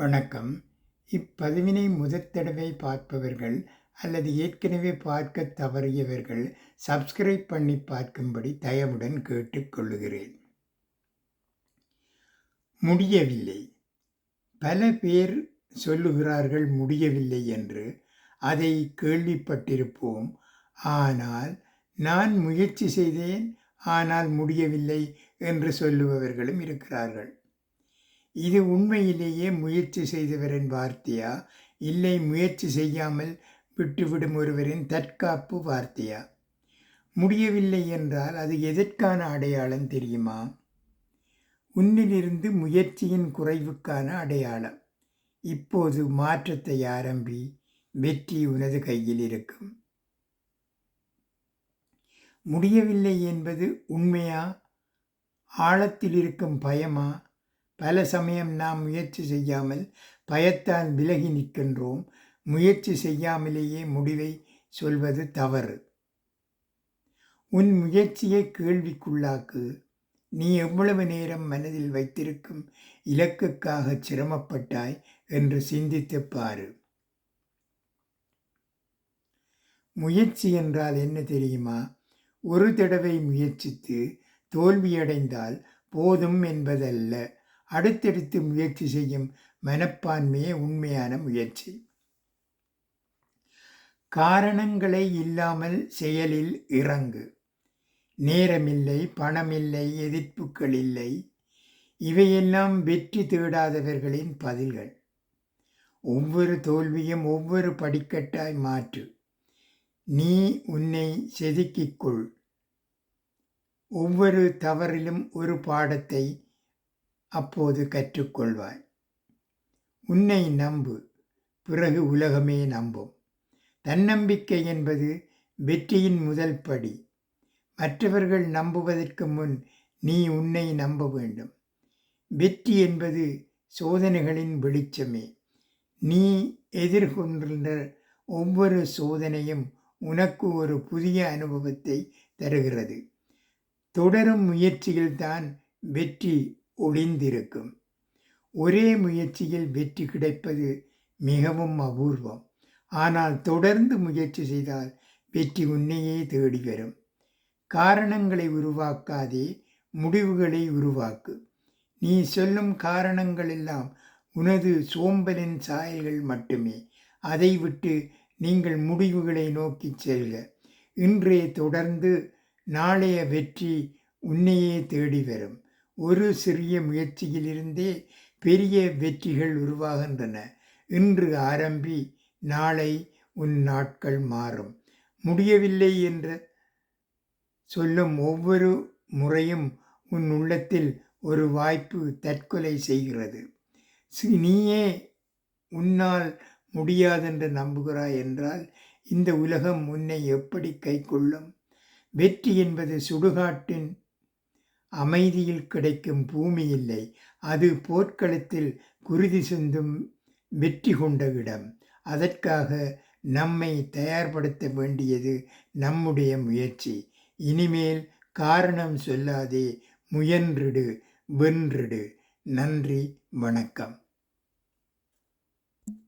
வணக்கம். இப்பதிவினை முதற் தடவை பார்ப்பவர்கள் அல்லது ஏற்கனவே பார்க்கத் தவறியவர்கள் சப்ஸ்கிரைப் பண்ணி பார்க்கும்படி தயவுடன் கேட்டுக்கொள்ளுகிறேன் முடியவில்லை. பல பேர் சொல்லுகிறார்கள் முடியவில்லை என்று. அதை கேள்விப்பட்டிருப்போம். ஆனால் நான் முயற்சி செய்தேன் ஆனால் முடியவில்லை என்று சொல்லுபவர்களும் இருக்கிறார்கள். இது உண்மையிலேயே முயற்சி செய்தவரின் வார்த்தையா? இல்லை முயற்சி செய்யாமல் விட்டுவிடும் ஒருவரின் தற்காப்பு வார்த்தையா? முடியவில்லை என்றால் அது எதற்கான அடையாளம் தெரியுமா? உன்னிலிருந்து முயற்சியின் குறைவுக்கான அடையாளம். இப்போது மாற்றத்தை ஆரம்பி வெற்றி உனது கையில் இருக்கும். முடியவில்லை என்பது உண்மையா? ஆழத்தில் இருக்கும் பயமா? பல சமயம் நாம் முயற்சி செய்யாமல் பயத்தால் விலகி நிற்கின்றோம். முயற்சி செய்யாமலேயே முடிவை சொல்வது தவறு. உன் முயற்சியை கேள்விக்குள்ளாக்கு. நீ எவ்வளவு நேரம் மனதில் வைத்திருக்கும் இலக்குக்காக சிரமப்பட்டாய் என்று சிந்தித்து பாரு. முயற்சி என்றால் என்ன தெரியுமா? ஒரு தடவை முயற்சித்து தோல்வியடைந்தால் போதும் என்பதல்ல. அடுத்தடுத்து முயற்சி செய்யும் மனப்பான்மையே உண்மையான முயற்சி. காரணங்களை இல்லாமல் செயலில் இறங்கு. நேரமில்லை பணமில்லை எதிர்ப்புகள் இல்லை. இவையெல்லாம் வெற்றி தேடாதவர்களின் பதில்கள். ஒவ்வொரு தோல்வியும் ஒவ்வொரு படிக்கட்டாய் மாற்று. நீ உன்னை செதுக்கிக்கொள் ஒவ்வொரு தவறிலும் ஒரு பாடத்தை அப்போது கற்றுக்கொள்வாய். உன்னை நம்பு. பிறகு உலகமே நம்பும். தன்னம்பிக்கை என்பது வெற்றியின் முதல் படி. மற்றவர்கள் நம்புவதற்கு முன் நீ உன்னை நம்ப வேண்டும். வெற்றி என்பது சோதனைகளின் வெளிச்சமே. நீ எதிர்கொண்டுள்ள ஒவ்வொரு சோதனையும் உனக்கு ஒரு புதிய அனுபவத்தை தருகிறது. தொடரும் முயற்சியில்தான் வெற்றி ஒளிந்திருக்கும். ஒரே முயற்சியில் வெற்றி கிடைப்பது மிகவும் அபூர்வம். ஆனால் தொடர்ந்து முயற்சி செய்தால் வெற்றி உன்னையே தேடி வரும் காரணங்களை உருவாக்காதே முடிவுகளை உருவாக்கு. நீ சொல்லும் காரணங்கள் எல்லாம் உனது சோம்பலின் சாயல்கள் மட்டுமே. அதை விட்டு நீங்கள் முடிவுகளை நோக்கி செல்க. இன்றே தொடர்ந்து நாளைய வெற்றி உன்னையே தேடி வரும் ஒரு சிறிய முயற்சியிலிருந்தே பெரிய வெற்றிகள் உருவாகின்றன. இன்று ஆரம்பி நாளை உன் நாட்கள் மாறும். முடியவில்லை என்று சொல்லும் ஒவ்வொரு முறையும் உன் உள்ளத்தில் ஒரு வாய்ப்பு தற்கொலை செய்கிறது. நீயே உன்னால் முடியாதென்று நம்புகிறாய் என்றால் இந்த உலகம் உன்னை எப்படி கை கொள்ளும் வெற்றி என்பது சுடுகாட்டின் அமைதியில் கிடைக்கும் பூமி இல்லை. அது போர்க்களத்தில் குருதி சிந்தும் வெற்றி கொண்ட இடம். அதற்காக நம்மை தயார்படுத்த வேண்டியது நம்முடைய முயற்சி. இனிமேல் காரணம் சொல்லாதே முயன்றிடு வென்றிடு. நன்றி வணக்கம்.